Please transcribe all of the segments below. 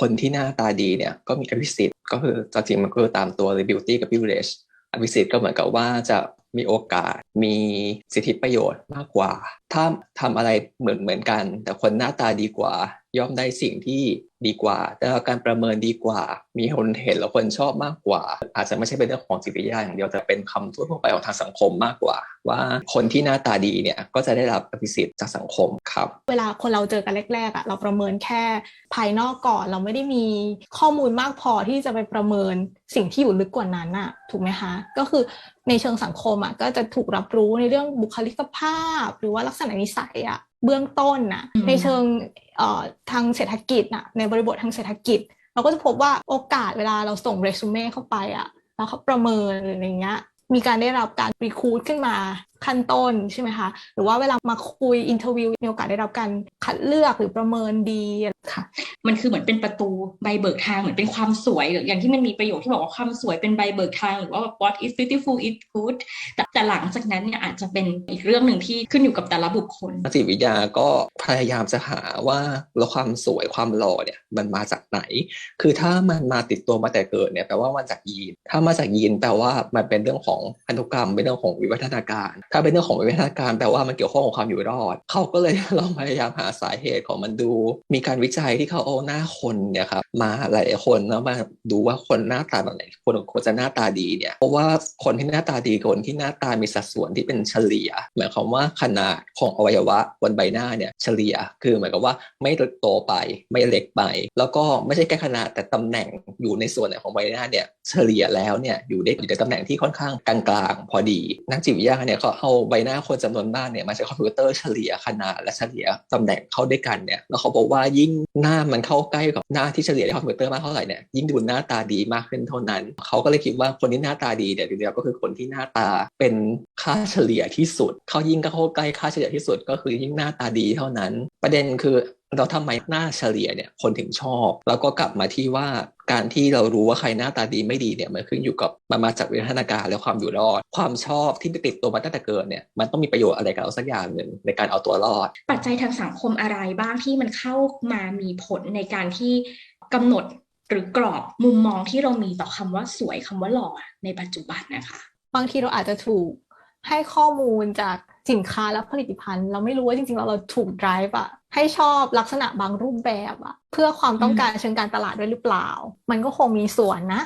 คนที่หน้าตาดีเนี่ยก็มีอภิสิทธิ์ก็คือจริงๆมันก็คือตามตัวเลย beauty กับ privilege อภิสิทธิ์ก็เหมือนกับว่าจะมีโอกาสมีสิทธิประโยชน์มากกว่า ถ้าทำอะไรเหมือนเหมือนกัน แต่คนหน้าตาดีกว่า ย่อมได้สิ่งที่ดีกว่าได้รับการประเมินดีกว่า มีคนเห็นแล้วคนชอบมากกว่า อาจจะไม่ใช่เป็นเรื่องของจิตวิทยาอย่างเดียวแต่เป็นคำทั่วไปของทางสังคมมากกว่า ว่าคนที่หน้าตาดีเนี่ยก็จะได้รับอภิสิทธิ์จากสังคมครับ เวลาคนเราเจอกันแรกๆอะเราประเมินแค่ภายนอกก่อนเราไม่ได้มีข้อมูลมากพอที่จะไปประเมินสิ่งที่อยู่ลึกกว่านั้นอะถูกไหมคะก็คือในเชิงสังคมอะก็จะถูกรับรู้ในเรื่องบุคลิกภาพ หรือว่าลักษณะนิสัยอะ เบื้องต้นน่ะอืมในเชิงเอ่อทางเศรษฐกิจน่ะในบริบททางเศรษฐกิจ เราก็จะพบว่าโอกาสเวลาเราส่งเรซูเม่เข้าไปอะแล้วเขาประเมินหรืออะไรเงี้ยมีการได้รับการรีคูดขึ้นมาขั้นต้นใช่ไหมคะ หรือว่าเวลามาคุยอินเทอร์วิวมีโอกาสได้รับการคัดเลือกหรือประเมินดีค่ะ มันคือเหมือนเป็นประตูใบเบิกทางเหมือนเป็นความสวยหรืออย่างที่มันมีประโยคที่บอกว่าความสวยเป็นใบเบิกทาง หรือว่า what is beautiful is good แต่แต่หลังจากนั้นเนี่ยอาจจะเป็นอีกเรื่องหนึ่งที่ขึ้นอยู่กับแต่ละบุคคลนักจิตวิทยาก็พยายามจะหาว่าแล้วความสวยความหล่อเนี่ยมันมาจากไหน คือถ้ามันมาติดตัวมาแต่เกิดเนี่ยแปลว่ามาจากยีน ถ้ามาจากยีนแปลว่ามันเป็นเรื่องของพันธุกรรมเป็นเรื่องของวิวัฒนาการถ้าเป็นเรื่องของวิวัฒนาการแปลว่ามันเกี่ยวข้องกับความอยู่รอด เขาก็เลยลองพยายามหาสาเหตุของมันดู มีการวิจัยที่เขาเอาหน้าคนเนี่ยครับมาหลายคนแล้วมาดูว่าคนหน้าตาแบบไหนคนควรจะหน้าตาดีเนี่ยเพราะว่าคนที่หน้าตาดีคนที่หน้าตามีสัดส่วนที่เป็นเฉลี่ย หมายความว่าขนาดของอวัยวะบนใบหน้าเนี่ยเฉลี่ย คือหมายความว่าไม่โตไป ไม่เล็กไป แล้วก็ไม่ใช่แค่ขนาดแต่ตำแหน่งอยู่ในส่วนไหนของใบหน้าเนี่ยเฉลี่ยแล้วเนี่ยอยู่ได้อยู่ในตำแหน่งที่ค่อนข้างกลางๆพอดี นักจิตวิทยาเนี่ยเขาเอาใบหน้าคนจำนวนมากเนี่ยมาใช้คอมพิวเตอร์เฉลี่ยขนาดและเฉลี่ยตำแหน่งเข้าด้วยกันเนี่ยแล้วเขาบอกว่ายิ่งหน้ามันเข้าใกล้กับหน้าที่เฉลี่ยในคอมพิวเตอร์มากเท่าไหร่เนี่ยยิ่งดูหน้าตาดีมากขึ้นเท่านั้น เขาก็เลยคิดว่าคนที่หน้าตาดีเนี่ยจริงๆก็คือคนที่หน้าตาเป็นค่าเฉลี่ยที่สุด เขายิ่งเข้าใกล้ค่าเฉลี่ยที่สุดก็คือยิ่งหน้าตาดีเท่านั้น ประเด็นคือ เราทำไมหน้าเฉลี่ยเนี่ยคนถึงชอบ แล้วก็กลับมาที่ว่าการที่เรารู้ว่าใครหน้าตาดีไม่ดีเนี่ยมันขึ้นอยู่กับมันมาจากวิวัฒนาการและความอยู่รอด ความชอบที่ติดตัวมาตั้งแต่เกิดเนี่ยมันต้องมีประโยชน์อะไรกับเราสักอย่างหนึ่งในการเอาตัวรอด ปัจจัยทางสังคมอะไรบ้างที่มันเข้ามามีผลในการที่กำหนดหรือกรอบมุมมองที่เรามีต่อคำว่าสวยคำว่าหล่อในปัจจุบันนะคะ บางทีเราอาจจะถูกให้ข้อมูลจากสินค้าและผลิตภัณฑ์ เราไม่รู้ว่าจริงๆเราเราถูก drive อะ ให้ชอบลักษณะบางรูปแบบอะเพื่อความต้องการเชิงการตลาดด้วยหรือเปล่า มันก็คงมีส่วนนะ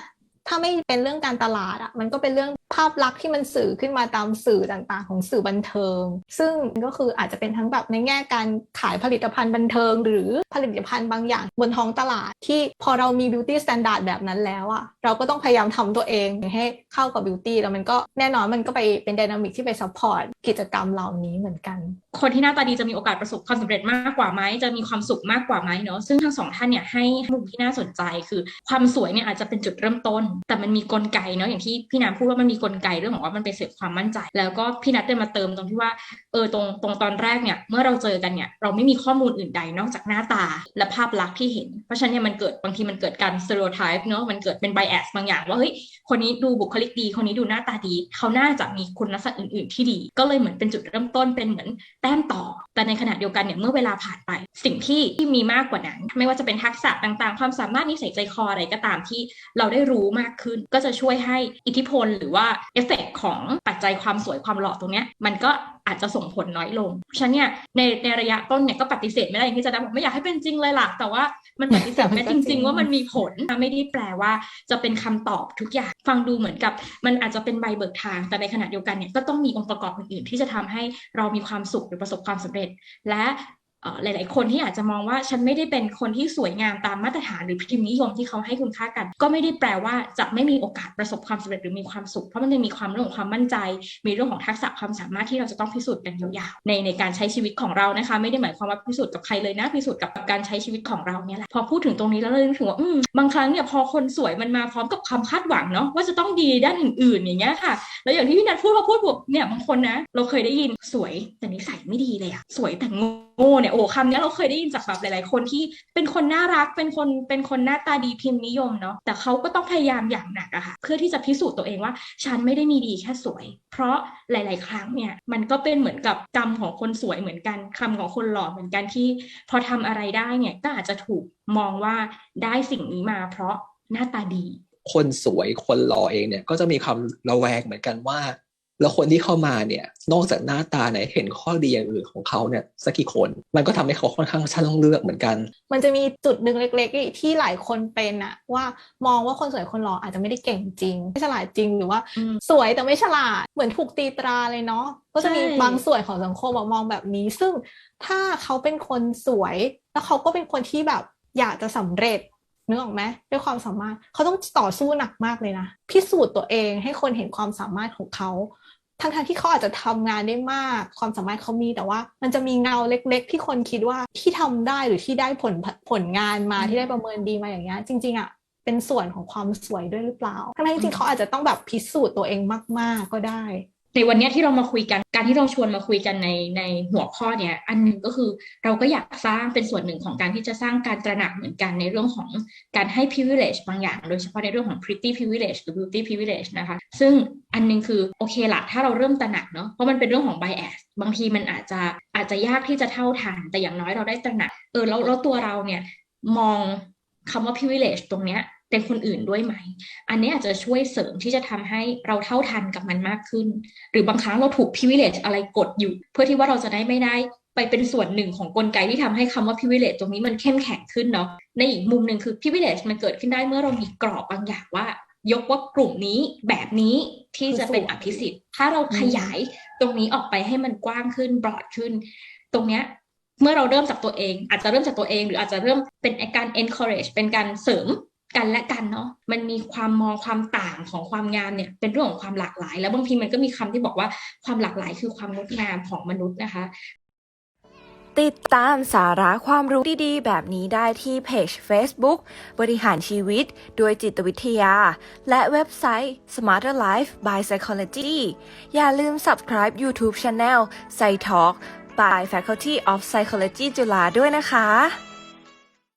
ถ้าไม่เป็นเรื่องการตลาดอะมันก็เป็นเรื่องภาพลักษณ์ที่มันสื่อขึ้นมาตามสื่อต่างๆ ของสื่อบันเทิง ซึ่งก็คืออาจจะเป็นทั้งแบบในแง่การขายผลิตภัณฑ์บันเทิง หรือผลิตภัณฑ์บางอย่างบนท้องตลาด ที่พอเรามี beauty standard แบบนั้นแล้วอะเราก็ต้องพยายามทำตัวเองให้เข้ากับ beauty แล้วมันก็แน่นอนมันก็ไปเป็นดินามิกที่ไป support กิจกรรมเหล่านี้เหมือนกัน คนที่หน้าตาดีจะมีโอกาสประสบความสำเร็จมากกว่าไหมจะมีความสุขมากกว่าไหมเนาะซึ่งทั้งสองท่านเนี่ยให้มุมที่น่าสนใจคือความสวยเนี่ยอาจจะเป็นจุดเริ่มต้น แต่มันมีกลไกเนาะอย่างที่พี่น้ำพูดว่ามันมีกลไกเรื่องของว่ามันไปเสริมความมั่นใจ แล้วก็พี่นัทได้มาเติมตรงที่ว่าเออตรงตรงตอนแรกเนี่ยเมื่อเราเจอกันเนี่ยเราไม่มีข้อมูลอื่นใดนอกจากหน้าตาและภาพลักษณ์ที่เห็น เพราะฉะนั้นเนี่ยมันเกิดบางทีมันเกิดการ stereotype เนาะมันเกิดเป็น bias บางอย่างว่าเฮ้ยคนนี้ดูบุคลิกดี คนนี้ดูหน้าตาดี เขาน่าจะมีคุณลักษณะอื่น ๆ ที่ดี ก็เลยเหมือนเป็นจุดเริ่มต้นเป็นเหมือนแต้มต่อ แต่ในขณะเดียวกันเนี่ยเมื่อเวลาผ่านไป สิ่งที่ที่มีมากกว่านั้น ไม่ว่าจะเป็นทักษะต่าง ๆ ความสามารถนิสัยใจคออะไรก็ตามที่เราได้รู้มากขึ้น ก็จะช่วยให้อิทธิพลหรือว่าเอฟเฟกของปัจจัยความสวยความหล่อตรงเนี้ยมันก็อาจจะส่งผลน้อยลง เพราะฉะนั้นเนี่ยในในระยะต้นเนี่ยก็ปฏิเสธไม่ได้อย่างที่จะได้บอกไม่อยากให้เป็นจริงเลยล่ะแต่ว่ามันปฏิเสธไม่จริง ๆ ว่ามันมีผลไม่ได้แปลว่าจะเป็นคำตอบทุกอย่างฟังดูเหมือนกับ มันอาจจะเป็นใบเบิกทาง แต่ในขณะเดียวกันเนี่ยก็ต้องมีองค์ประกอบอื่นๆ ที่จะทำให้เรามีความสุขหรือประสบความสำเร็จ และ หลาย ๆ คนที่อาจจะมองว่าฉันไม่ได้เป็นคนที่สวยงามตามมาตรฐานหรือพิมพ์นิยมที่เขาให้คุณค่ากัน ก็ไม่ได้แปลว่าจะไม่มีโอกาสประสบความสำเร็จหรือมีความสุข เพราะมันจะมีความเรื่องของความมั่นใจ มีเรื่องของทักษะความสามารถที่เราจะต้องพิสูจน์กันยาวๆในในการใช้ชีวิตของเรานะคะ ไม่ได้หมายความว่าพิสูจน์กับใครเลยนะพิสูจน์กับการใช้ชีวิตของเราเนี่ยแหละพอพูดถึงตรงนี้แล้วเราเลยนึกถึงว่าบางครั้งเนี่ยพอคนสวยมันมาพร้อมกับความคาดหวังเนาะว่าจะต้องดีด้านอื่น ๆ อย่างเงี้ยค่ะ แล้วอย่างที่พี่นัทพูดพอพูดบวกเนี่ยบางคนนะ เราเคยได้ยินสวยแต่นิสัยไม่ดีเลยอะสวยแต่โง่เนี่ยเนี่ยโอ้คำนี้เราเคยได้ยินจากแบบหลาย ๆ คนที่เป็นคนน่ารักเป็นคนเป็นคนหน้าตาดีพิมพ์นิยมเนาะแต่เขาก็ต้องพยายามอย่างหนักอะค่ะเพื่อที่จะพิสูจน์ตัวเองว่า ฉันไม่ได้มีดีแค่สวย เพราะหลาย ๆ ครั้งเนี่ยมันก็เป็นเหมือนกับกรรมของคนสวยเหมือนกันคำของคนหล่อเหมือนกันที่ พอทำอะไรได้เนี่ยก็อาจจะถูกมองว่าได้สิ่งนี้มา เพราะหน้าตาดี คนสวยคนหล่อเองเนี่ยก็จะมีความระแวงเหมือนกันว่า แล้วคนที่เข้ามาเนี่ย นอกจากหน้าตาเนี่ยเห็นข้อดีอย่างอื่นของเขาเนี่ยสักกี่คน มันก็ทำให้เขาค่อนข้างช่างต้องเลือกเหมือนกัน มันจะมีจุดหนึ่งเล็กๆ ที่หลายคนเป็นอะว่ามองว่าคนสวยคนหล่ออาจจะไม่ได้เก่งจริง ไม่ฉลาดจริงหรือว่าอืมสวยแต่ไม่ฉลาดเหมือนถูกตีตราเลยเนาะก็จะมีใช่บางส่วนของสังคมอะมองแบบนี้ ซึ่งถ้าเขาเป็นคนสวย แล้วเขาก็เป็นคนที่แบบอยากจะสำเร็จนึกออกไหมด้วยความสามารถเขาต้องต่อสู้หนักมากเลยนะพิสูจน์ตัวเองให้คนเห็นความสามารถของเขา ทั้งๆที่เขาอาจจะทำงานได้มาก ความสามารถเขามีแต่ว่า มันจะมีเงาเล็ก ๆ ที่คนคิดว่าที่ทำได้หรือที่ได้ผลผลงานมาอืมที่ได้ประเมินดีมาอย่างเงี้ยจริง ๆอะเป็นส่วนของความสวยด้วยหรือเปล่าทั้งๆที่จริงๆเขาอาจจะต้องแบบพิสูจน์ตัวเองมาก ๆก็ได้ในวันเนี้ยที่เรามาคุยกัน การที่เราชวนมาคุยกันในในหัวข้อเนี้ยอันหนึ่งก็คือเราก็อยากสร้างเป็นส่วนหนึ่งของการที่จะสร้างการตระหนักเหมือนกันในเรื่องของการให้ privilege บางอย่าง โดยเฉพาะในเรื่องของ pretty privilege หรือ beauty privilege นะคะ ซึ่ง อันหนึงคือโอเคละถ้าเราเริ่มตระหนักเนาะเพราะมันเป็นเรื่องของ bias บางทีมันอาจจะอาจจะยากที่จะเท่าทันแต่อย่างน้อยเราได้ตระหนักเออแล้วแล้วตัวเราเนี่ยมองคำว่า privilege ตรงเนี้ยเป็นคนอื่นด้วยไหม อันนี้อาจจะช่วยเสริมที่จะทำให้เราเท่าทันกับมันมากขึ้น หรือบางครั้งเราถูก privilege อะไรกดอยู่ เพื่อที่ว่าเราจะได้ไม่ได้ไปเป็นส่วนหนึ่งของกลไกที่ทำให้คำว่า privilege ตรงนี้มันเข้มแข็งขึ้นเนาะ ในอีกมุมหนึ่งคือ privilege มันเกิดขึ้นได้เมื่อเรามีกรอบบางอย่างว่า ยกว่ากลุ่มนี้แบบนี้ที่จะเป็นอภิสิทธิ์ ถ้าเราขยายตรงนี้ออกไปให้มันกว้างขึ้น broad ขึ้น ตรงเนี้ยเมื่อเราเริ่มจากตัวเอง อาจจะเริ่มจากตัวเอง หรืออาจจะเริ่มเป็นการ encourage เป็นการเสริมกันและกันเนาะมันมีความมองความต่างของความงามเนี่ยเป็นเรื่องของความหลากหลาย แล้วบางทีมันก็มีคำที่บอกว่าความหลากหลายคือความงดงามของมนุษย์นะคะ ติดตามสาระความรู้ดีๆ แบบนี้ได้ที่เพจ Facebook บริหารชีวิตด้วยจิตวิทยา และเว็บไซต์ Smarter Life by Psychology อย่าลืม subscribe YouTube Channel Psy Talk by Faculty of Psychology จุฬาด้วยนะคะ